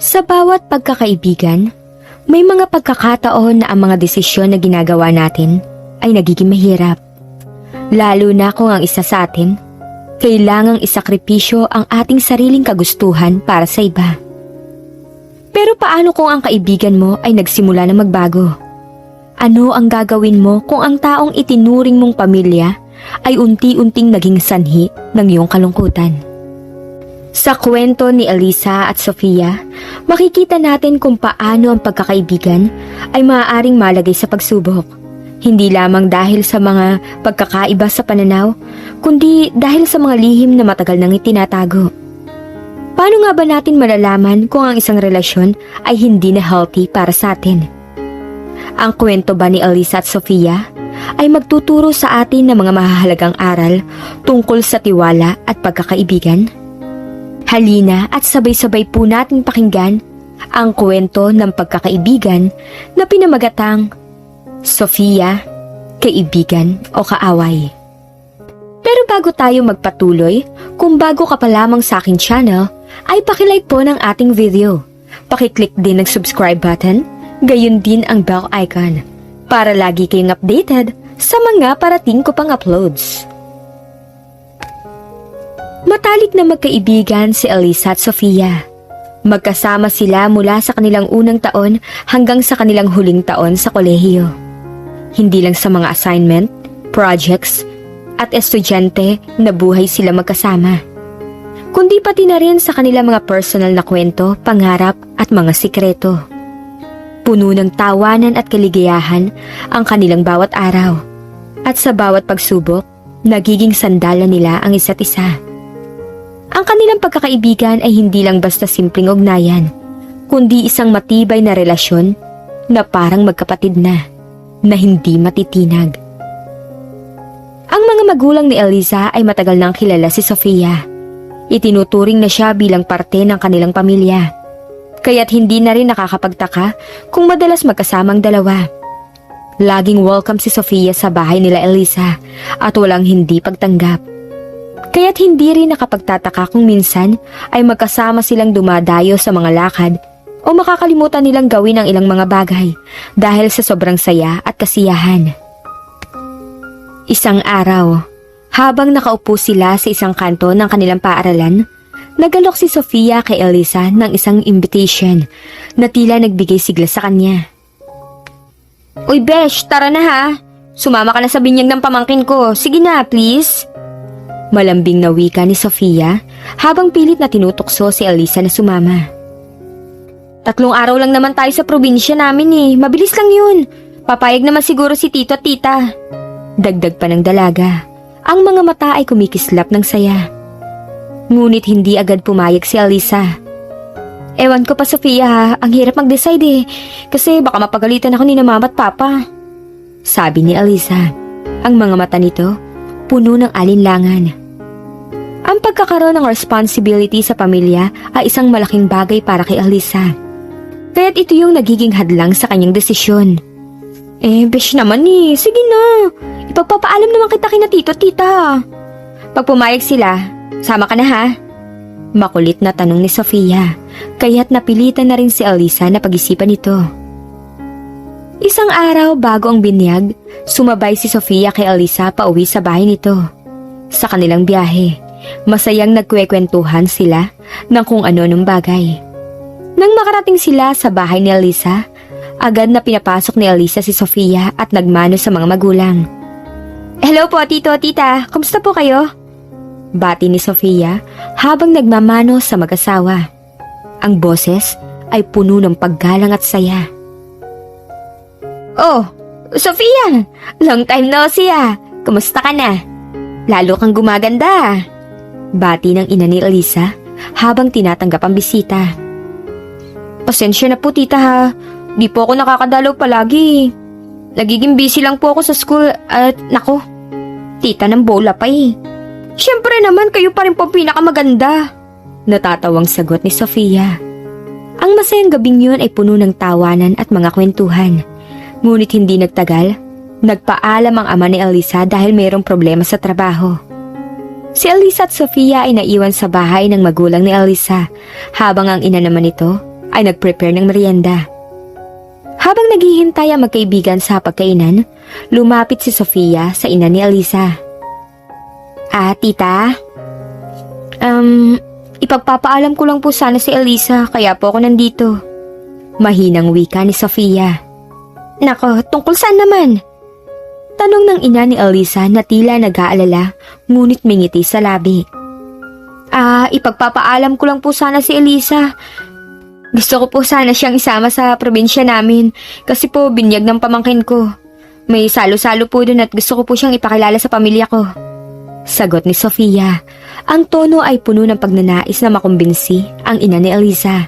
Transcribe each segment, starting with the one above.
Sa bawat pagkakaibigan, may mga pagkakataon na ang mga desisyon na ginagawa natin ay nagiging mahirap. Lalo na kung ang isa sa atin, kailangang isakripisyo ang ating sariling kagustuhan para sa iba. Pero paano kung ang kaibigan mo ay nagsimula na magbago? Ano ang gagawin mo kung ang taong itinuring mong pamilya ay unti-unting naging sanhi ng iyong kalungkutan? Sa kwento ni Elisa at Sofia, makikita natin kung paano ang pagkakaibigan ay maaaring malagay sa pagsubok. Hindi lamang dahil sa mga pagkakaiba sa pananaw, kundi dahil sa mga lihim na matagal nang itinatago. Paano nga ba natin malalaman kung ang isang relasyon ay hindi na healthy para sa atin? Ang kwento ba ni Elisa at Sofia ay magtuturo sa atin ng mga mahahalagang aral tungkol sa tiwala at pagkakaibigan? Halina at sabay-sabay po nating pakinggan ang kwento ng pagkakaibigan na pinamagatang Sofia, Kaibigan o Kaaway. Pero bago tayo magpatuloy, kung bago ka pa lamang sa aking channel, ay pakilike po ng ating video. Pakiclick din ng subscribe button, gayon din ang bell icon, para lagi kayong updated sa mga parating ko pang uploads. Matalik na magkaibigan si Elisa at Sofia. Magkasama sila mula sa kanilang unang taon hanggang sa kanilang huling taon sa kolehiyo. Hindi lang sa mga assignment, projects, at estudyante na buhay sila magkasama. Kundi pati na rin sa kanilang mga personal na kwento, pangarap at mga sikreto. Puno ng tawanan at kaligayahan ang kanilang bawat araw. At sa bawat pagsubok, nagiging sandalan nila ang isa't isa. Ang kanilang pagkakaibigan ay hindi lang basta simpleng ugnayan, kundi isang matibay na relasyon na parang magkapatid na, na hindi matitinag. Ang mga magulang ni Eliza ay matagal nang kilala si Sofia. Itinuturing na siya bilang parte ng kanilang pamilya. Kaya't hindi na rin nakakapagtaka kung madalas magkasamang dalawa. Laging welcome si Sofia sa bahay nila Elisa at walang hindi pagtanggap. Kaya't hindi rin nakapagtataka kung minsan ay magkasama silang dumadayo sa mga lakad o makakalimutan nilang gawin ang ilang mga bagay dahil sa sobrang saya at kasiyahan. Isang araw, habang nakaupo sila sa isang kanto ng kanilang paaralan, nagalok si Sofia kay Elisa ng isang invitation na tila nagbigay sigla sa kanya. Uy Besh, tara na ha. Sumama ka na sa binyag ng pamangkin ko. Sige na, please. Malambing na wika ni Sofia habang pilit na tinutokso si Elisa na sumama. Tatlong araw lang naman tayo sa probinsya namin eh. Mabilis lang yun. Papayag naman siguro si tito at tita. Dagdag pa ng dalaga. Ang mga mata ay kumikislap ng saya. Ngunit hindi agad pumayag si Elisa. Ewan ko pa Sofia ha, ang hirap mag-decide eh. Kasi baka mapagalitan ako ni na mama at papa. Sabi ni Elisa. Ang mga mata nito, puno ng alinlangan. Pagkakaroon ng responsibility sa pamilya ay isang malaking bagay para kay Alisa. Kaya't ito yung nagiging hadlang sa kanyang desisyon. Eh, besh naman eh. Sige na. Ipagpapaalam naman kita kina tito tita. Pag pumayag sila, sama ka na ha? Makulit na tanong ni Sofia, kaya't napilitan na rin si Alisa na pag-isipan ito. Isang araw bago ang binyag, sumabay si Sofia kay Alisa pauwi sa bahay nito. Sa kanilang biyahe, Masayang nagkwekwentuhan sila ng kung ano ng bagay. Nang makarating sila sa bahay ni Elisa, agad na pinapasok ni Elisa si Sofia at nagmano sa mga magulang. Hello po, tito, tita. Kumusta po kayo? Bati ni Sofia habang nagmamano sa mag-asawa. Ang boses ay puno ng paggalang at saya. Oh, Sofia! Long time no see ah. Kumusta ka na? Lalo kang gumaganda. Bati ng ina ni Elisa habang tinatanggap ang bisita. Pasensya na po tita ha. Di po ako nakakadalaw palagi. Nagiging busy lang po ako sa school at nako, tita ng bola pa eh. Siyempre naman kayo pa rin po pinakamaganda. Natatawang sagot ni Sofia. Ang masayang gabing yun ay puno ng tawanan at mga kwentuhan. Ngunit hindi nagtagal, nagpaalam ang ama ni Elisa dahil mayroong problema sa trabaho. Si Elisa at Sofia ay naiwan sa bahay ng magulang ni Elisa habang ang ina naman nito ay nagprepare ng merienda. Habang naghihintay ang magkaibigan sa pagkainan, lumapit si Sofia sa ina ni Alisa. Ah, tita? Um, ipagpapaalam ko lang po sana si Elisa kaya po ako nandito. Mahinang wika ni Sofia. Nako, tungkol saan naman? Tanong ng ina ni Elisa na tila nag-aalala ngunit may ngiti sa labi. Ah, ipagpapaalam ko lang po sana si Elisa. Gusto ko po sana siyang isama sa probinsya namin kasi po binyag ng pamangkin ko. May salo-salo po dun at gusto ko po siyang ipakilala sa pamilya ko. Sagot ni Sofia. Ang tono ay puno ng pagnanais na makumbinsi ang ina ni Elisa.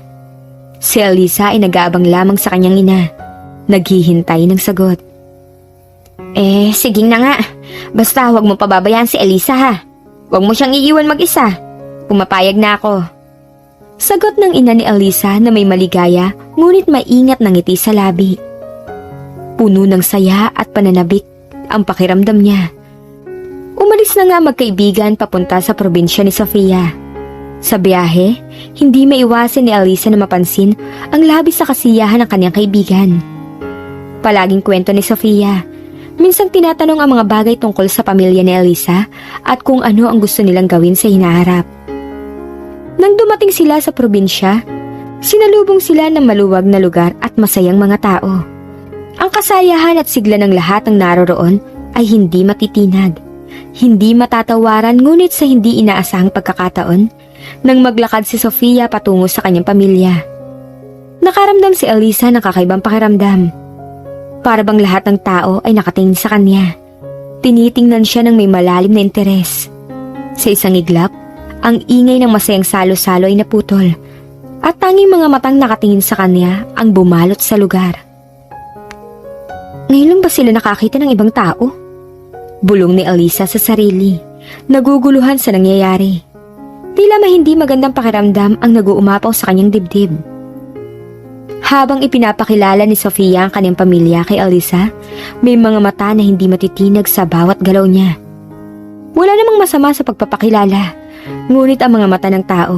Si Elisa ay nag-aabang lamang sa kanyang ina. Naghihintay ng sagot. Eh, sige na nga. Basta huwag mo pababayaan si Elisa ha. Huwag mo siyang iiwan mag-isa. Pumapayag na ako. Sagot ng ina ni Elisa na may maligaya ngunit maingat ng ngiti sa labi. Puno ng saya at pananabik ang pakiramdam niya. Umalis na nga magkaibigan papunta sa probinsya ni Sofia. Sa biyahe, hindi maiwasan ni Elisa na mapansin ang labis sa kasiyahan ng kanyang kaibigan. Palaging kwento ni Sofia. Minsang tinatanong ang mga bagay tungkol sa pamilya ni Elisa at kung ano ang gusto nilang gawin sa hinaharap. Nang dumating sila sa probinsya, sinalubong sila ng maluwag na lugar at masayang mga tao. Ang kasayahan at sigla ng lahat ng naroroon ay hindi matitinag. Hindi matatawaran ngunit sa hindi inaasahang pagkakataon nang maglakad si Sofia patungo sa kanyang pamilya. Nakaramdam si Elisa ng kakaibang pakiramdam. Para bang lahat ng tao ay nakatingin sa kanya. Tinitingnan siya ng may malalim na interes. Sa isang iglap, ang ingay ng masayang salo-salo ay naputol at tanging mga matang nakatingin sa kanya ang bumalot sa lugar. Ngayon lang ba sila nakakita ng ibang tao? Bulong ni Elisa sa sarili, naguguluhan sa nangyayari. Tila may hindi magandang pakiramdam ang naguumapaw sa kanyang dibdib. Habang ipinapakilala ni Sofia ang kanyang pamilya kay Elisa, may mga mata na hindi matitinag sa bawat galaw niya. Wala namang masama sa pagpapakilala, ngunit ang mga mata ng tao,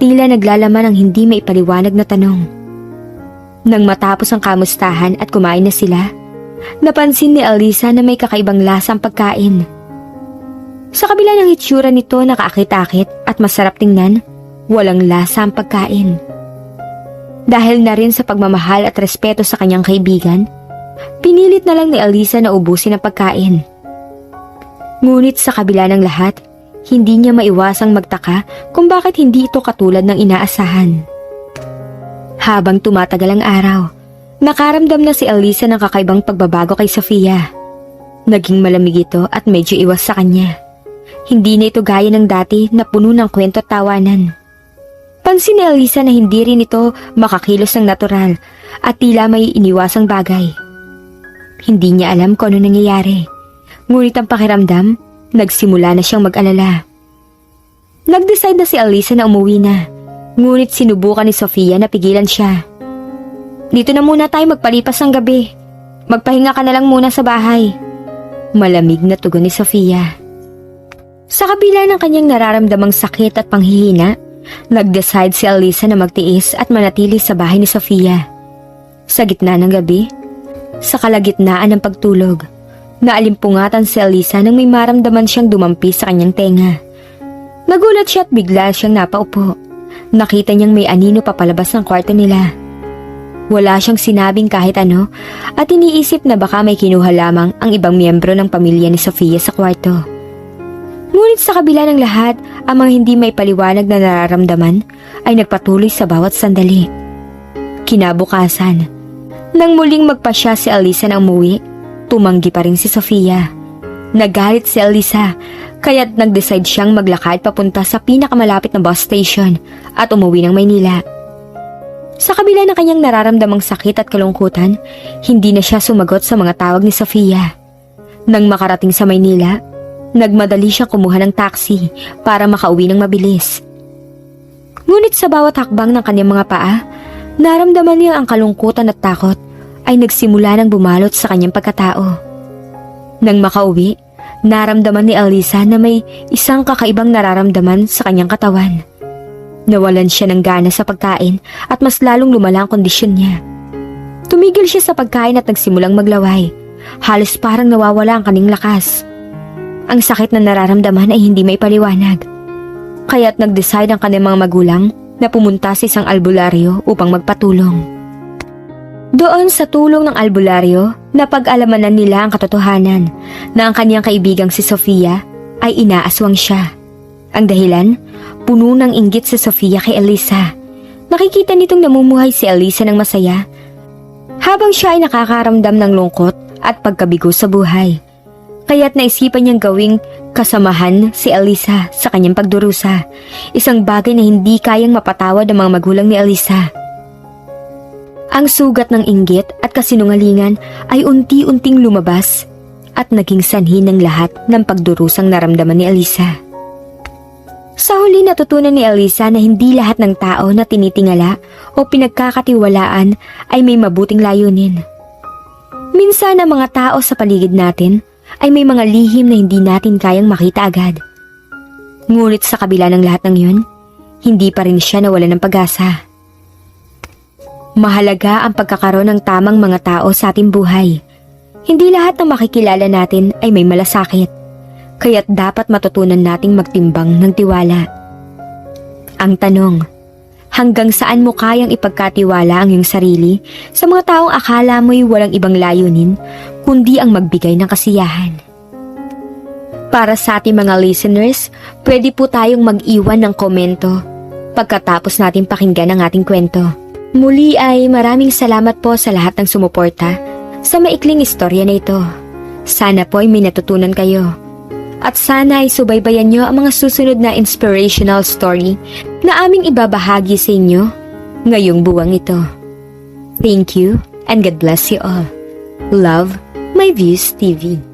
tila naglalaman ng hindi maipaliwanag na tanong. Nang matapos ang kamustahan at kumain na sila, napansin ni Elisa na may kakaibang lasa ang pagkain. Sa kabila ng itsura nito na kaakit-akit at masarap tingnan, walang lasa ang pagkain. Dahil na rin sa pagmamahal at respeto sa kanyang kaibigan, pinilit na lang ni Elisa na ubusin ang pagkain. Ngunit sa kabila ng lahat, hindi niya maiwasang magtaka kung bakit hindi ito katulad ng inaasahan. Habang tumatagal ang araw, nakaramdam na si Elisa ng kakaibang pagbabago kay Sofia. Naging malamig ito at medyo iwas sa kanya. Hindi na ito gaya ng dati na puno ng kwento at tawanan. Pansin ni Elisa na hindi rin ito makakilos ng natural at tila may iniwasang bagay. Hindi niya alam kung ano nangyayari. Ngunit ang pakiramdam, nagsimula na siyang mag-alala. Nag-decide na si Elisa na umuwi na. Ngunit sinubukan ni Sofia na pigilan siya. Dito na muna tayo magpalipas ng gabi. Magpahinga ka na lang muna sa bahay. Malamig na tugon ni Sofia. Sa kabila ng kanyang nararamdamang sakit at panghihina, nag-decide si Elisa na magtiis at manatili sa bahay ni Sofia. Sa gitna ng gabi, sa kalagitnaan ng pagtulog, naalimpungatan si Elisa nang may maramdaman siyang dumampi sa kanyang tenga. Nagulat siya at bigla siyang napaupo. Nakita niyang may anino papalabas ng kwarto nila. Wala siyang sinabing kahit ano at iniisip na baka may kinuha lamang ang ibang miyembro ng pamilya ni Sofia sa kwarto. Ngunit sa kabila ng lahat, ang mga hindi may paliwanag na nararamdaman ay nagpatuloy sa bawat sandali. Kinabukasan, nang muling magpasya si Alisa na umuwi, tumanggi pa rin si Sofia. Nagalit si Alisa, kaya't nag-decide siyang maglakad papunta sa pinakamalapit na bus station at umuwi ng Maynila. Sa kabila ng kanyang nararamdamang sakit at kalungkutan, hindi na siya sumagot sa mga tawag ni Sofia. Nang makarating sa Maynila, nagmadali siyang kumuha ng taxi para makauwi ng mabilis. Ngunit sa bawat hakbang ng kanyang mga paa, naramdaman niya ang kalungkutan at takot ay nagsimula ng bumalot sa kanyang pagkatao. Nang makauwi, naramdaman ni Alisa na may isang kakaibang nararamdaman sa kanyang katawan. Nawalan siya ng gana sa pagkain at mas lalong lumala ang kondisyon niya. Tumigil siya sa pagkain at nagsimulang maglaway. Halos parang nawawala ang kaning lakas. Ang sakit na nararamdaman ay hindi may paliwanag. Kaya't nag-decide ang kanyang mga magulang na pumunta sa isang albularyo upang magpatulong. Doon sa tulong ng albularyo, napag-alamanan nila ang katotohanan na ang kanyang kaibigang si Sofia ay inaaswang siya. Ang dahilan, puno ng inggit si Sofia kay Elisa. Nakikita nitong namumuhay si Elisa ng masaya habang siya ay nakakaramdam ng lungkot at pagkabigo sa buhay. Kaya't naisipan niyang gawing kasamahan si Elisa sa kanyang pagdurusa. Isang bagay na hindi kayang mapatawad ng mga magulang ni Elisa. Ang sugat ng inggit at kasinungalingan ay unti-unting lumabas at naging sanhi ng lahat ng pagdurusang naramdaman ni Elisa. Sa huli natutunan ni Elisa na hindi lahat ng tao na tinitingala o pinagkakatiwalaan ay may mabuting layunin. Minsan ang mga tao sa paligid natin ay may mga lihim na hindi natin kayang makita agad. Ngunit sa kabila ng lahat ng yun, hindi pa rin siya nawala ng pag-asa. Mahalaga ang pagkakaroon ng tamang mga tao sa ating buhay. Hindi lahat ng makikilala natin ay may malasakit, kaya't dapat matutunan nating magtimbang ng tiwala. Ang tanong, hanggang saan mo kayang ipagkatiwala ang iyong sarili sa mga taong akala mo'y walang ibang layunin kundi ang magbigay ng kasiyahan? Para sa ating mga listeners, pwede po tayong mag-iwan ng komento pagkatapos natin pakinggan ang ating kwento. Muli ay maraming salamat po sa lahat ng sumuporta sa maikling istorya na ito. Sana po ay may natutunan kayo. At sana ay subaybayan nyo ang mga susunod na inspirational story na aming ibabahagi sa inyo ngayong buwang ito. Thank you and God bless you all. Love, My Views TV.